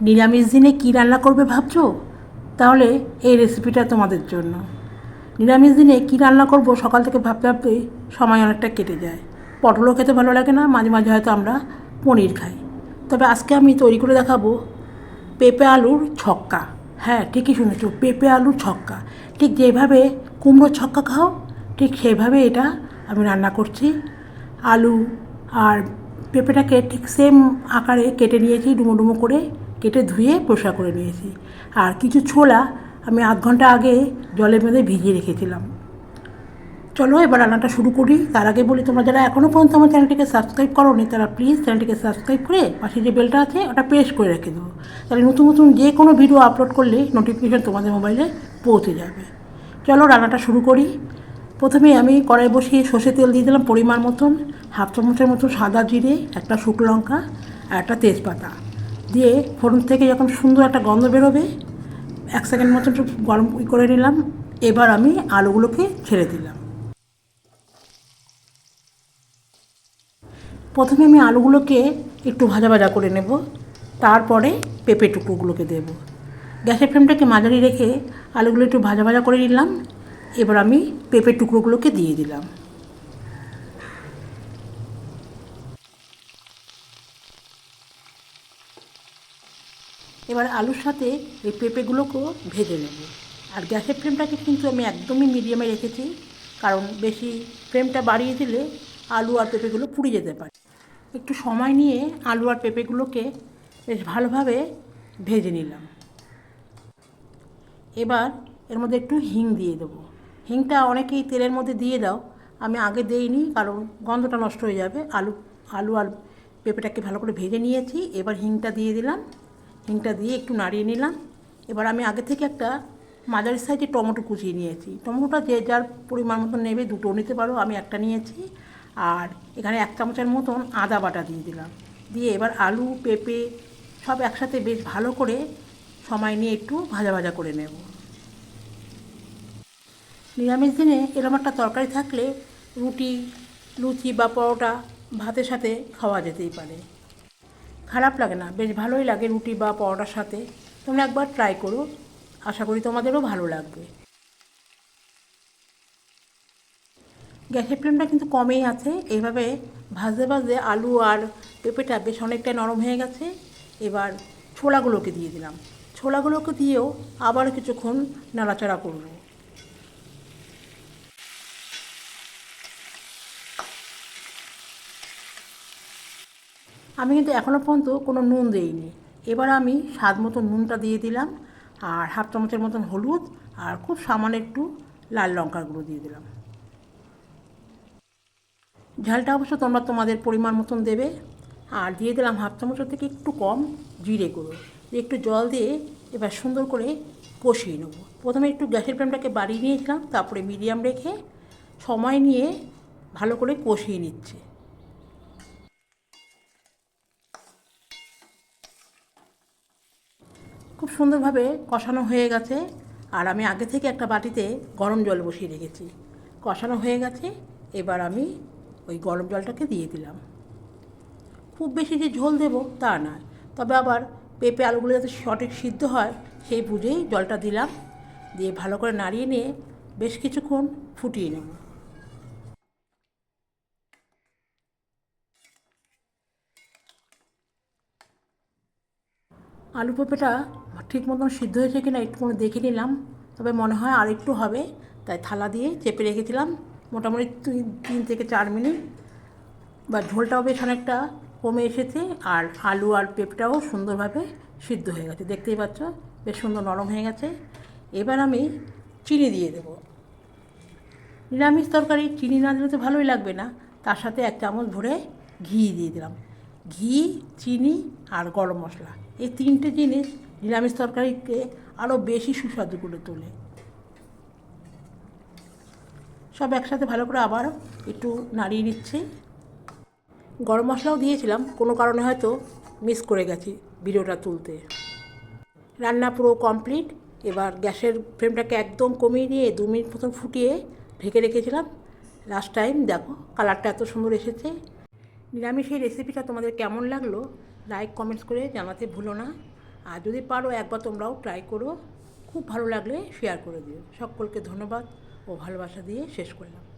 নিরামিষ দিনে কী রান্না করবে ভাবছ? তাহলে এই রেসিপিটা তোমাদের জন্য। নিরামিষ দিনে কী রান্না করব সকাল থেকে ভাবতে ভাবতে সময় অনেকটা কেটে যায়। পটলও খেতে ভালো লাগে না, মাঝে মাঝে হয়তো আমরা পনির খাই। তবে আজকে আমি তৈরি করে দেখাবো পেঁপে আলুর ছক্কা। হ্যাঁ ঠিকই শুনেছো, পেঁপে আলুর ছক্কা। ঠিক যেভাবে কুমড়োর ছক্কা খাও, ঠিক সেইভাবে এটা আমি রান্না করছি। আলু আর পেঁপেটাকে ঠিক সেম আকারে কেটে নিয়েছি, ডুমো ডুমো করে। কেটে ধুয়ে পরিষ্কার করে নিয়েছি। আর কিছু ছোলা আমি আধ ঘণ্টা আগে জলের মধ্যে ভিজিয়ে রেখেছিলাম। চলো এবার রান্নাটা শুরু করি। তার আগে বলি, তোমরা যারা এখনও পর্যন্ত আমার চ্যানেলটিকে সাবস্ক্রাইব করোনি, তারা প্লিজ চ্যানেলটিকে সাবস্ক্রাইব করে পাশে যে বেলটা আছে, ওটা প্রেস করে রেখে দেবো তাহলে নতুন নতুন যে কোনো ভিডিও আপলোড করলে নোটিফিকেশান তোমাদের মোবাইলে পৌঁছে যাবে। চলো রান্নাটা শুরু করি। প্রথমে আমি কড়াই বসিয়ে সর্ষে তেল দিয়ে দিলাম পরিমাণ মতন। হাফ চামচের মতো সাদা জিরে, একটা শুকনো লঙ্কা, আর একটা তেজপাতা। দিয়ে ফোড়ন থেকে যখন সুন্দর একটা গন্ধ বেরোবে, এক সেকেন্ড মতো একটু গরম করে নিলাম। এবার আমি আলুগুলোকে ছেড়ে দিলাম। প্রথমে আমি আলুগুলোকে একটু ভাজা ভাজা করে নেব। তারপরে পেঁপে টুকরোগুলোকে দেব। গ্যাসের ফ্লেমটাকে মাঝারি রেখে আলুগুলো একটু ভাজা ভাজা করে নিলাম। এবার আমি পেঁপে টুকরোগুলোকে দিয়ে দিলাম। এবার আলুর সাথে এই পেঁপেগুলোকেও ভেজে নেব। আর গ্যাসের ফ্লেমটাকে কিন্তু আমি একদমই মিডিয়ামে রেখেছি, কারণ বেশি ফ্লেমটা বাড়িয়ে দিলে আলু আর পেঁপেগুলো পুড়ে যেতে পারে। একটু সময় নিয়ে আলু আর পেঁপেগুলোকে বেশ ভালোভাবে ভেজে নিলাম। এবার এর মধ্যে একটু হিং দিয়ে দেবো। হিংটা অনেকেই তেলের মধ্যে দিয়ে দাও, আমি আগে দেইনি, কারণ গন্ধটা নষ্ট হয়ে যাবে। আলু আলু আর পেঁপেটাকে ভালো করে ভেজে নিয়েছি, এবার হিংটা দিয়ে দিলাম। হিংটা দিয়ে একটু নাড়িয়ে নিলাম। এবার আমি আগে থেকে একটা মাঝারি সাইজে টমেটো কুচিয়ে নিয়েছি। টমেটোটা যে যার পরিমাণ মতন নেবে দুটো নিতে পারো, আমি একটা নিয়েছি। আর এখানে এক চামচের মতন আদা বাটা দিয়ে দিলাম। দিয়ে এবার আলু, পেঁপে সব একসাথে বেশ ভালো করে সময় নিয়ে একটু ভাজা ভাজা করে নেব। নিরামিষ দিনে এরকম একটা তরকারি থাকলে রুটি, লুচি বা পরোটা ভাতের সাথে খাওয়া যেতেই পারে। খারাপ লাগে না, বেশ ভালোই লাগে রুটি বা পরোটার সাথে। তোমরা একবার ট্রাই করো, আশা করি তোমাদেরও ভালো লাগবে। গ্যাসের ফ্লেমটা কিন্তু কমেই আছে, এইভাবে ভাজতে ভাজতে আলু আর পেঁপেটা বেশ অনেকটা নরম হয়ে গেছে। এবার ছোলাগুলোকে দিয়ে দিলাম। ছোলাগুলোকে দিয়েও আবার কিছুক্ষণ নাড়াচাড়া করব। আমি কিন্তু এখনও পর্যন্ত কোনো নুন দিইনি। এবার আমি স্বাদ মতো নুনটা দিয়ে দিলাম, আর হাফ চামচের মতন হলুদ, আর খুব সামান্য একটু লাল লঙ্কার গুঁড়ো দিয়ে দিলাম। ঝালটা অবশ্য তোমরা তোমাদের পরিমাণ মতন দেবে, আর দিয়ে দিলাম হাফ চামচের থেকে একটু কম জিরে গুঁড়ো। একটু জল দিয়ে এবার সুন্দর করে কষিয়ে নেব। প্রথমে একটু গ্যাসের ফ্লেমটাকে বাড়িয়ে নিয়েছিলাম, তারপরে মিডিয়াম রেখে সময় নিয়ে ভালো করে কষিয়ে নিচ্ছে। খুব সুন্দরভাবে কষানো হয়ে গেছে আর আমি আগে থেকে একটা বাটিতে গরম জল বসিয়ে রেখেছি। কষানো হয়ে গেছে, এবার আমি ওই গরম জলটাকে দিয়ে দিলাম। খুব বেশি যে ঝোল দেবো তা নয়, তবে আবার পেঁপে আলুগুলো যাতে সঠিক সিদ্ধ হয় সেই বুঝেই জলটা দিলাম। দিয়ে ভালো করে নাড়িয়ে নিয়ে বেশ কিছুক্ষণ ফুটিয়ে নেব। আলু পেঁপেটা ঠিক মতন সিদ্ধ হয়েছে কিনা একটু দেখে নিলাম, তবে মনে হয় আর একটু হবে। তাই থালা দিয়ে চেপে রেখেছিলাম মোটামুটি তিন থেকে চার মিনিট। বা ঝোলটাও বেশ অনেকটা কমে এসেছে, আর আলু আর পেঁপটাও সুন্দরভাবে সিদ্ধ হয়ে গেছে। দেখতেই পাচ্ছ, বেশ সুন্দর নরম হয়ে গেছে। এবার আমি চিনি দিয়ে দেবো। নিরামিষ তরকারি চিনি না দিলে তো ভালোই লাগবে না। তার সাথে এক চামচ ভরে ঘি দিয়ে দিলাম। ঘি, চিনি আর গরম মশলা। এই তিনটে জিনিস নিরামিষ তরকারিকে আরও বেশি সুস্বাদু করে তোলে। সব একসাথে ভালো করে আবার একটু নাড়িয়ে নিচ্ছি। গরম মশলাও দিয়েছিলাম, কোনো কারণে হয়তো মিস করে গেছি ভিডিওটা তুলতে। রান্না পুরো কমপ্লিট এবার গ্যাসের ফ্লেমটাকে একদম কমিয়ে দিয়ে দু মিনিট মতন ফুটিয়ে ঢেকে রেখেছিলাম। লাস্ট টাইম দেখো কালারটা এত সুন্দর এসেছে। নিরামিষ এই রেসিপিটা তোমাদের কেমন লাগল? লাইক কমেন্টস করে জানাতে ভুলো না। আর যদি পারো, একবার তোমরাও ট্রাই করো। খুব ভালো লাগলে শেয়ার করে দিও। সকলকে ধন্যবাদ ও ভালোবাসা দিয়ে শেষ করলাম।